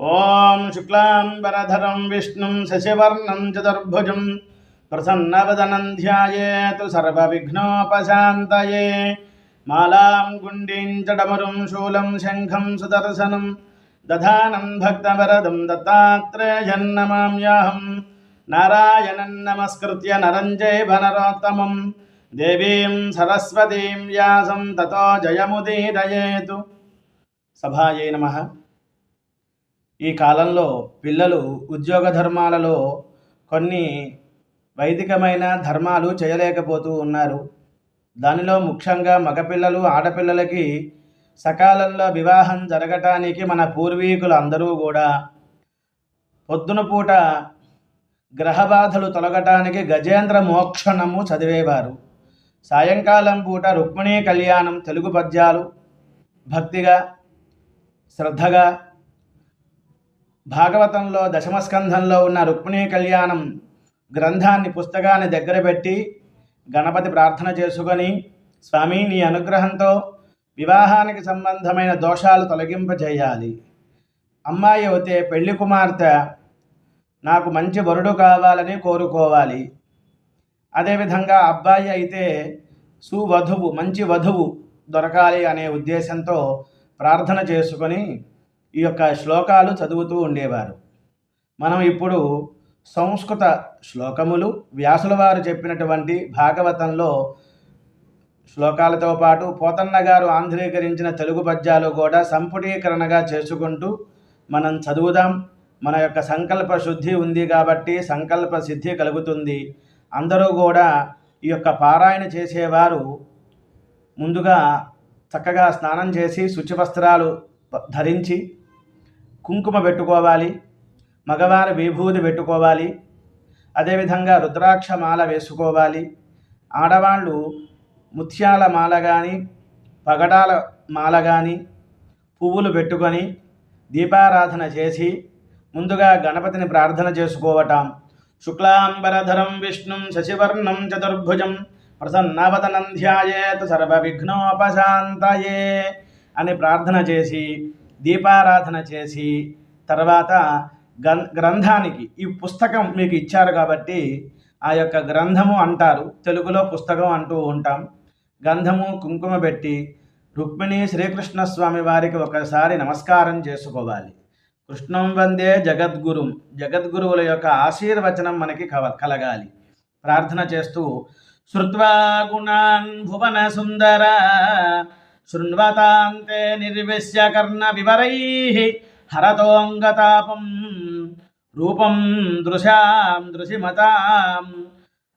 ఓం శుక్లాంబరధరం విష్ణుం శశివర్ణం చతుర్భుజం ప్రసన్నవదనం ధ్యాయేతు సర్వవిఘ్నోపశాంతయే. మాలాం గుండించడమరుం శూలం శంఖం సుదర్శనం. దధానం భక్తవరదం దత్తాత్రేయన్నమామ్యాహం నారాయణం నమస్కృత్య నరం చైవ నరోత్తమం. దేవీం సరస్వతీం వ్యాసం తతో జయముదీరయేతు. సభాయై నమ. ఈ కాలంలో పిల్లలు ఉద్యోగ ధర్మాలలో కొన్ని వైదికమైన ధర్మాలు చేయలేకపోతూ ఉన్నారు. దానిలో ముఖ్యంగా మగపిల్లలు ఆడపిల్లలకి సకాలంలో వివాహం జరగటానికి మన పూర్వీకులు అందరూ కూడా పొద్దున పూట గ్రహబాధలు తొలగటానికి గజేంద్ర మోక్షణము చదివేవారు. సాయంకాలం పూట రుక్మిణీ కళ్యాణం తెలుగు పద్యాలు భక్తిగా శ్రద్ధగా భాగవతంలో దశమస్కంధంలో ఉన్న రుక్మిణీ కళ్యాణం గ్రంథాన్ని పుస్తకాన్ని దగ్గర పెట్టి గణపతి ప్రార్థన చేసుకొని స్వామి నీ అనుగ్రహంతో వివాహానికి సంబంధమైన దోషాలు తొలగింపజేయాలి. అమ్మాయి అయితే పెళ్ళి కుమార్తె నాకు మంచి వరుడు కావాలని కోరుకోవాలి. అదేవిధంగా అబ్బాయి అయితే సువధువు మంచి వధువు దొరకాలి అనే ఉద్దేశంతో ప్రార్థన చేసుకొని ఈ యొక్క శ్లోకాలు చదువుతూ ఉండేవారు. మనం ఇప్పుడు సంస్కృత శ్లోకములు వ్యాసుల వారు చెప్పినటువంటి భాగవతంలో శ్లోకాలతో పాటు పోతన్న గారు ఆంధ్రీకరించిన తెలుగు పద్యాలు కూడా సంపుటీకరణగా చేసుకుంటూ మనం చదువుదాం. మన యొక్క సంకల్ప శుద్ధి ఉంది కాబట్టి సంకల్ప సిద్ధి కలుగుతుంది. అందరూ కూడా ఈ యొక్క పారాయణ చేసేవారు ముందుగా చక్కగా స్నానం చేసి శుచి వస్త్రాలు ధరించి కుంకుమ పెట్టుకోవాలి మగవారు విభూది పెట్టుకోవాలి అదేవిధంగా రుద్రాక్ష మాల వేసుకోవాలి. ఆడవాళ్ళు ముత్యాల మాల కానీ పగడాల మాల కానీ పువ్వులు పెట్టుకొని దీపారాధన చేసి ముందుగా గణపతిని ప్రార్థన చేసుకోవటం. శుక్లాంబరధరం విష్ణుం శశివర్ణం చతుర్భుజం ప్రసన్నవతనం ధ్యాయేత్ సర్వవిఘ్నోపశాంతయే అని ప్రార్థన చేసి దీపారాధన చేసి తర్వాత గం- గ్రంథానికి ఈ పుస్తకం మీకు ఇచ్చారు కాబట్టి ఆ యొక్క గ్రంథము అంటారు. తెలుగులో పుస్తకం అంటూ ఉంటాం. గంధము కుంకుమ పెట్టి రుక్మిణి శ్రీకృష్ణ స్వామి వారికి ఒకసారి నమస్కారం చేసుకోవాలి. కృష్ణం వందే జగద్గురుం. జగద్గురువుల యొక్క ఆశీర్వచనం మనకి కవ కలగాలి. ప్రార్థన చేస్తూ శృత్వా గుణాన్ భువన సుందర శృణ్వతాంతే నిర్విశ్య కర్ణ వివరై హరతోంగతాపం రూపం దృశాం దృశిమతాం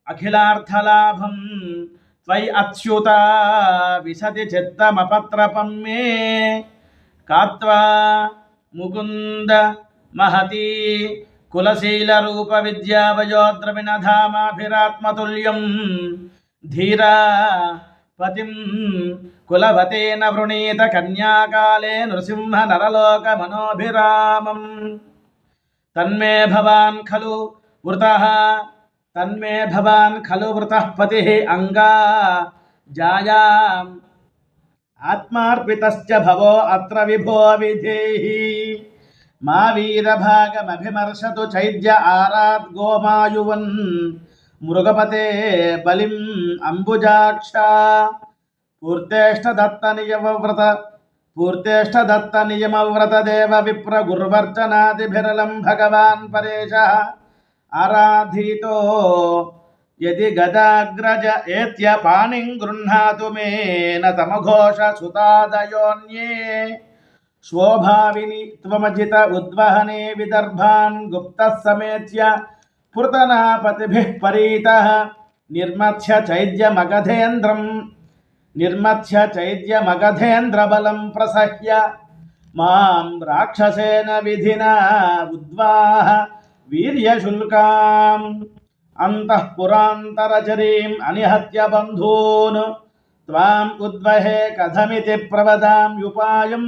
అఖిలార్థలాభం త్వయి అచ్యుత విశతి చిత్తమపత్రపం మే కాత్వా ముకుంద మహతి కులశీల రూప విద్యావయోద్రవినధామాభిరాత్మతుల్యం ధీరా పతిం కులవతేన వృణీత కన్యాకాలే నృసింహ నరలోక మనోభిరామం. తన్మే భవాన్ ఖలు వృత తన్మే భవాన్ ఖలు వృత పతి అంగా జాయా. ఆత్మార్పితశ్చ భవో అత్ర విభో విధేహి. మా వీరభాగమభిమర్శతు చైద్య ఆరాద్ గోమాయువన్ మృగపతే బలిం అంబుజాక్ష పూర్తేష్ట దత్త నియమవ్రత పూర్తేష్ట దత్త నియమవ్రత దేవ విప్ర గుర్వర్చనాదిభిరలం భగవాన్ పరేశ ఆరాధీతో యది గదాగ్రజ ఏత్య పాణిం గృహ్ణాతు మే న తమఘోష సుతాదయోన్యే శోభావిని త్వమజిత ఉద్వహనే విదర్భాన్ గుప్త సమేత్య పుర్తనాపతిభిః పరీతః నిర్మథ్య చైద్యమగధేంద్రం. నిర్మథ్య చైద్యమగధేంద్రబలం ప్రసహ్య. మాం రాక్షసేన విధినా ఉద్వాహ వీర్యశుల్కాం. అంతఃపురాంతరచరీం అనిహత్య బంధూన్. త్వాం ఉద్వహే కథమితి ప్రవదామ్యుపాయం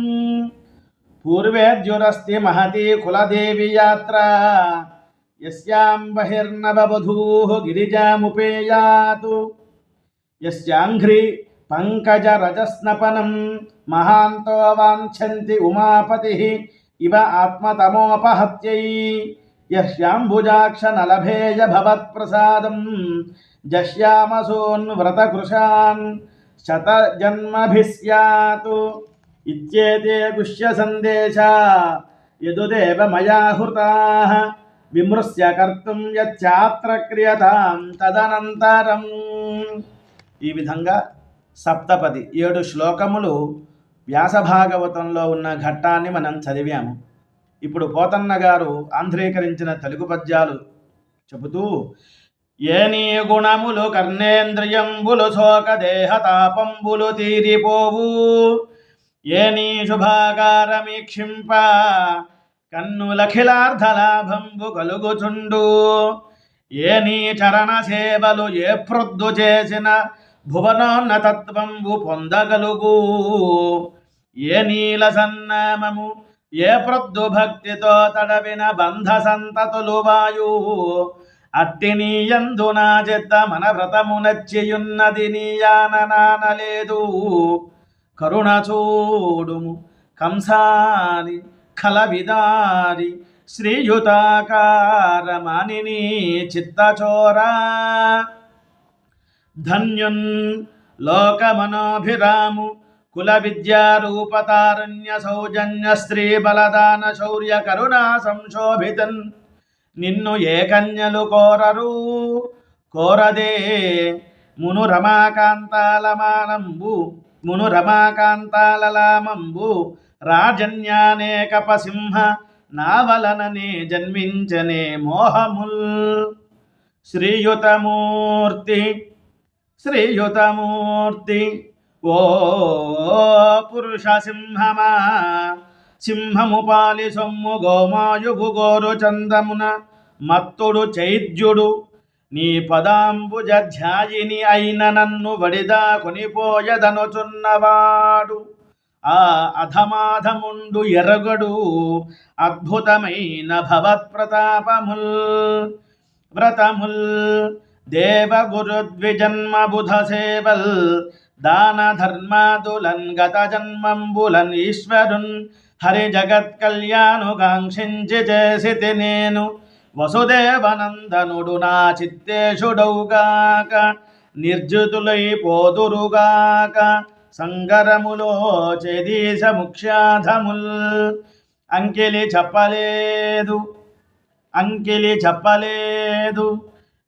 పూర్వేద్యురస్తి మహతి కులదేవి యాత్ర. యస్యాం బహిర్నవధూ గిరిజాముపేయాతు యస్యాంఘ్రి పంకజరజస్నపనం మహాంతో వాంఛంతి ఉమాపతి ఇవ ఆత్మతమోపహత్యై యశ్యాంబుజాక్ష నలభేయ భవత్ప్రసాదం జశ్యామసోన్వ్రతకృశాన్ శతజన్మభిస్యాతు ఇత్యేతే గుష్య సందేశా యదుదేవ మయా హృతాః విమృశ్య కర్తం యచ్చాత్ర క్రియతాం తదనంతరం. ఈ విధంగా సప్తపది ఏడు శ్లోకములు వ్యాస భాగవతంలో ఉన్న ఘట్టాన్ని మనం చదివాము. ఇప్పుడు పోతన్న గారు ఆంధ్రీకరించిన తెలుగు పద్యాలు చెబుతూ ఏ నీ గుణములు కర్ణేంద్రియంబులు శోక దేహతాపంబులు తీరిపోవు. ఏ నీ శుభాకారమీక్షింప కన్నులఖిలార్ధలాభంబు కలుగుచుండు ఏ నీ చరణ సేవలు ఏ ప్రొద్దు చేసిన భువనోన్నతత్వంబు పొందగలుగు. ఏ నీల సన్నామము ఏ ప్రొద్దు భక్తితో తడవిన బంధ సంతతులు వాయు. అట్టి నీయందు నా చెత్త మన వ్రతము నచ్చియున్నది నీయాననానలేదు కరుణ చూడుము కంసాని కలవిదారి శ్రీయుతాకారమానిని చిత్తచోరా. ధన్యున్ లోకమనోభిరాము కుల విద్యారూపతారణ్య సౌజన్య స్త్రీ బలదాన శౌర్య కరుణా సంశోభితన్. నిన్ను ఏ కన్యలు కోరరు? కోరదే మును రమాకాంతాలమానంబు మును రమాకాంతాలలామంబు రాజన్యానేకపసింహ నావలననే జన్మించనే మోహముల్. శ్రీయుతమూర్తి శ్రీయుతమూర్తి ఓ పురుష సింహమా సింహము పాలి సొమ్ము గోమాయుగు గోరు చందమున మత్తుడు చైద్యుడు నీ పదాంబుజ ధ్యాయిని అయిన నన్ను వడిదా కొనిపోయదనుచున్నవాడు. ఆ అధమాధముండు ఎరగడు అద్భుతమైన భవత్ప్రతాపముల్. వ్రతముల్. దేవగురుద్విజన్మ బుధ సేవల్ దాన ధర్మాదులన్ గత జన్మంబులన్ ఈశ్వరున్. హరి జగత్ కళ్యాణు కాంక్షించి చేసి నేను. వసుదేవనందనుడు నా చిత్తేషుడౌగాక. నిర్జితులైపోదురుగాక సంగరములో చేదీశ ముఖ్యాధముల్. అంకెలి చెప్పలేదు అంకిలి చెప్పలేదు.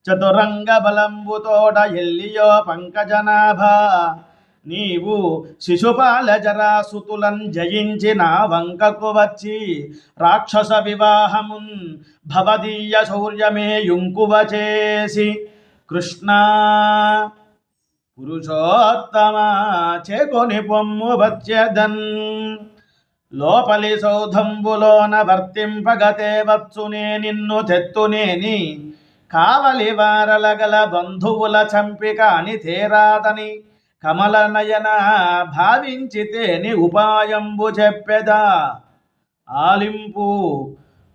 చతురంగ బలంబుతోట ఎల్లియో పంకజనాభ. నీవు శిశుపాల జరాసుతులన్ జయించి నా వంకకు వచ్చి రాక్షస వివాహమున్ భవదీయ శౌర్యమే యుంకువ చేసి కృష్ణ. పురుషోత్తమ చేకొని పొమ్ము వచ్చేదన్ లోపలి సౌధంబులోన వర్తింపగతే వచ్చునే నిన్ను తెత్తునేని. కావలి వారలగల బంధువుల చంపిక అని తేరాదని కమలనయన భావించితేని ఉపాయంబు చెప్పెదా. ఆలింపు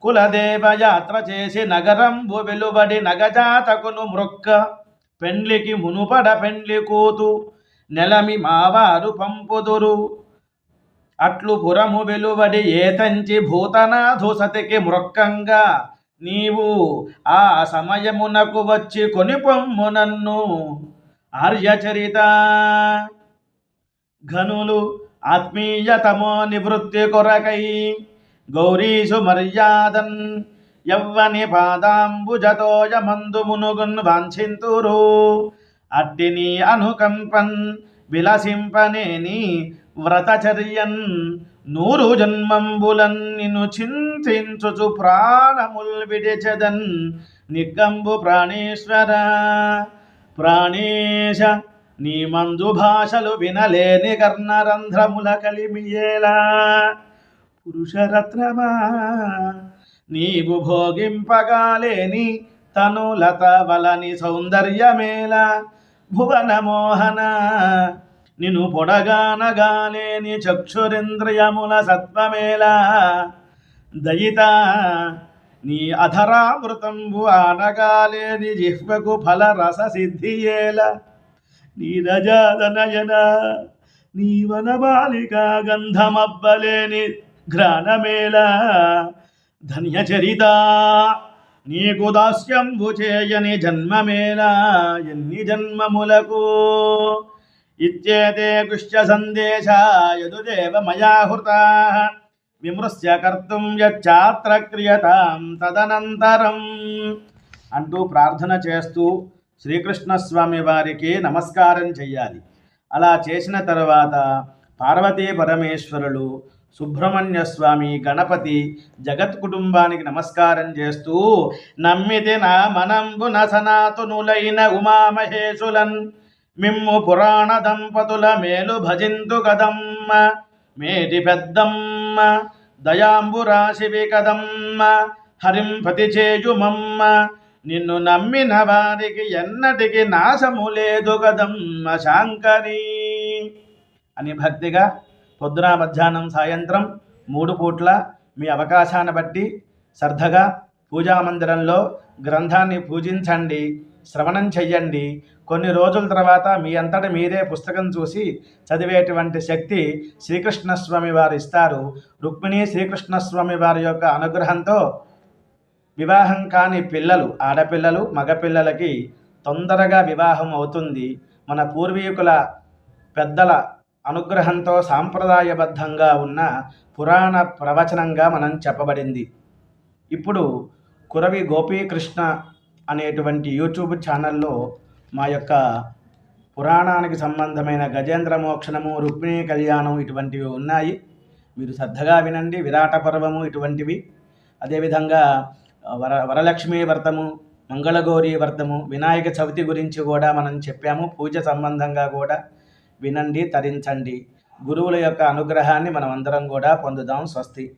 కులదేవ యాత్ర చేసి నగరంబు వెలువడి నగజాతకును మృక్క. పెండ్లికి మునుపడ పెండ్లి కూతు నెలమి మావారు పంపుదురు. అట్లు పురము వెలువడి ఏతంచి భూతనాథు సతికి మృక్కంగా నీవు ఆ సమయమునకు వచ్చి కొని పొమ్ము నన్ను. ఆర్యచరిత ఘనులు ఆత్మీయతమో నివృత్తి కొరకై గౌరీషు మర్యాదన్ యవ్వని పాదాంబుజతోయమందు మునుగున్ వాంఛింతురు. అట్టిని అనుకంపన్ విలసింపనేని వ్రతచర్యన్ నూరు జన్మంబులన్ నిన్ను చింతించుచు ప్రాణముల్ విడిచదన్ నిగ్గంబు ప్రాణేశ్వర. ప్రాణేశ నీ మందు భాషలు వినలేని కర్ణరంధ్రముల కలిమియేలా. పురుషరత్నమా? నీవు భోగింపగాలేని తనులత వలని సౌందర్యమేలా భువన మోహన పొడగానగాలేని చక్షురింద్రియముల సత్వమేలా. దయిత నీ అధరామృతంబు ఆనగాలేని జిహ్వకు ఫల రస సిద్ధియేల నీరజాదనయన నీ వనబాలిక గంధమబ్బలేని ఘ్రాణమేళ ధన్యచరిత నీకు దాస్యంబు చేయని జన్మమేలా ఎన్ని జన్మములకు? ఇత్యేతే గుష్య సందేశ యదుదేవ మయా హృతా విమృశ్య కర్తుం యచ్చాత్ర క్రియతాం తదనంతరం। అంటూ ప్రార్థన చేస్తూ శ్రీకృష్ణస్వామి వారికి నమస్కారం చెయ్యాలి. అలా చేసిన తర్వాత పార్వతీ పరమేశ్వరులు సుబ్రహ్మణ్య స్వామి గణపతి జగత్ కుటుంబానికి నమస్కారం చేస్తూ నమ్మితి నా మనంబున సనాతునులైన ఉమామహేశులన్ మిమ్ము పురాణ దంపతుల మేలు భజింతు కదమ్మ మేటి పెద్దమ్మ దయాంబురాశివి కదమ్మ హరిం పతి నిన్ను నమ్మిన వారికి ఎన్నటికి నాశము లేదు కదమ్మ శాంకరీ అని భక్తిగా పొద్దున మధ్యాహ్నం సాయంత్రం మూడు పూట్ల మీ అవకాశాన్ని బట్టి శ్రద్ధగా పూజా మందిరంలో గ్రంథాన్ని పూజించండి శ్రవణం చెయ్యండి. కొన్ని రోజుల తర్వాత మీ అంతట మీరే పుస్తకం చూసి చదివేటువంటి శక్తి శ్రీకృష్ణస్వామి వారు ఇస్తారు. రుక్మిణి శ్రీకృష్ణస్వామి వారి యొక్క అనుగ్రహంతో వివాహం కాని పిల్లలు ఆడపిల్లలు మగపిల్లలకి తొందరగా వివాహం అవుతుంది. మన పూర్వీకుల పెద్దల అనుగ్రహంతో సాంప్రదాయబద్ధంగా ఉన్న పురాణ ప్రవచనంగా మనం చెప్పబడింది. ఇప్పుడు కురవి గోపీకృష్ణ అనేటువంటి యూట్యూబ్ ఛానల్లో మా యొక్క పురాణానికి సంబంధమైన గజేంద్ర మోక్షణము రుక్మిణీ కళ్యాణం ఇటువంటివి ఉన్నాయి. మీరు శ్రద్ధగా వినండి. విరాట పర్వము ఇటువంటివి. అదేవిధంగా వర వరలక్ష్మీ వ్రతము మంగళగౌరి వ్రతము వినాయక చవితి గురించి కూడా మనం చెప్పాము. పూజ సంబంధంగా కూడా వినండి తరించండి. గురువుల యొక్క అనుగ్రహాన్ని మనం అందరం కూడా పొందుదాం. స్వస్తి.